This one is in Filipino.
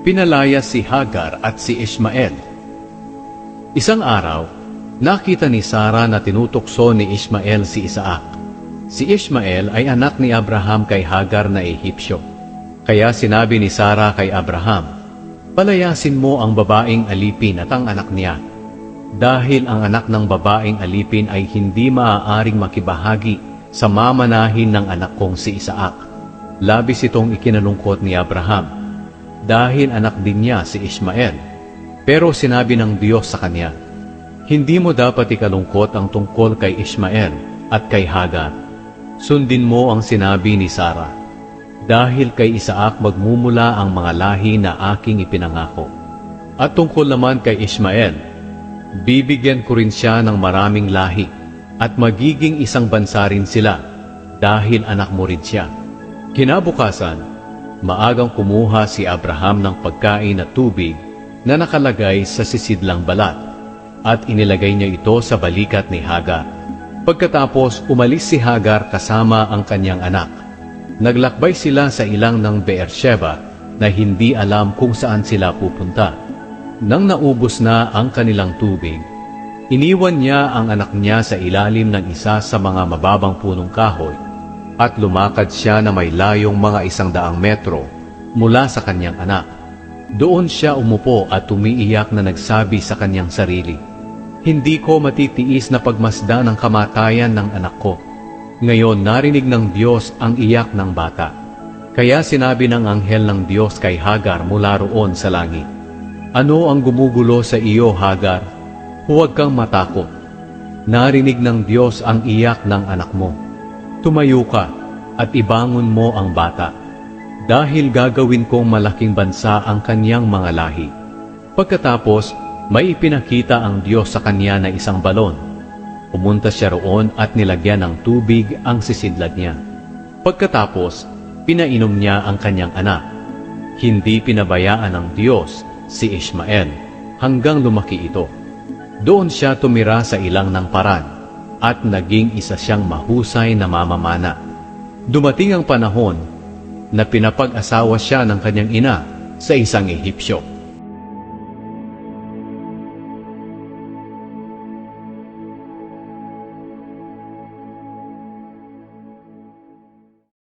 pinalaya si Hagar at si Ishmael. Isang araw, nakita ni Sara na tinutokso ni Ishmael si Isaac. Si Ishmael ay anak ni Abraham kay Hagar na Ehipsyo. Kaya sinabi ni Sara kay Abraham, Palayasin mo ang babaeng alipin at ang anak niya, dahil ang anak ng babaeng alipin ay hindi maaaring makibahagi sa mamanahin ng anak kong si Isaac. Labis itong ikinalungkot ni Abraham, dahil anak din niya si Ishmael. Pero sinabi ng Diyos sa kanya, Hindi mo dapat ikalungkot ang tungkol kay Ishmael at kay Hagar. Sundin mo ang sinabi ni Sarah dahil kay Isaac magmumula ang mga lahi na aking ipinangako. At tungkol naman kay Ishmael, bibigyan ko rin siya ng maraming lahi at magiging isang bansa rin sila dahil anak mo rin siya. Kinabukasan, maagang kumuha si Abraham ng pagkain at tubig na nakalagay sa sisidlang balat at inilagay niya ito sa balikat ni Hagar. Pagkatapos umalis si Hagar kasama ang kanyang anak. Naglakbay sila sa ilang ng Beersheba na hindi alam kung saan sila pupunta. Nang naubos na ang kanilang tubig, iniwan niya ang anak niya sa ilalim ng isa sa mga mababang punong kahoy at lumakad siya na may layong mga isang daang metro mula sa kanyang anak. Doon siya umupo at umiiyak na nagsabi sa kanyang sarili, Hindi ko matitiis na pagmasda ng kamatayan ng anak ko. Ngayon narinig ng Diyos ang iyak ng bata. Kaya sinabi ng anghel ng Diyos kay Hagar mula roon sa langit, Ano ang gumugulo sa iyo, Hagar? Huwag kang matakot. Narinig ng Diyos ang iyak ng anak mo. Tumayo ka at ibangon mo ang bata. Dahil gagawin kong malaking bansa ang kanyang mga lahi. Pagkatapos, may ipinakita ang Diyos sa kanya na isang balon. Pumunta siya roon at nilagyan ng tubig ang sisidlad niya. Pagkatapos, pinainom niya ang kanyang anak. Hindi pinabayaan ng Diyos si Ishmael hanggang lumaki ito. Doon siya tumira sa ilang ng paran at naging isa siyang mahusay na mamamana. Dumating ang panahon na pinapag-asawa siya ng kanyang ina sa isang Ehipsyo.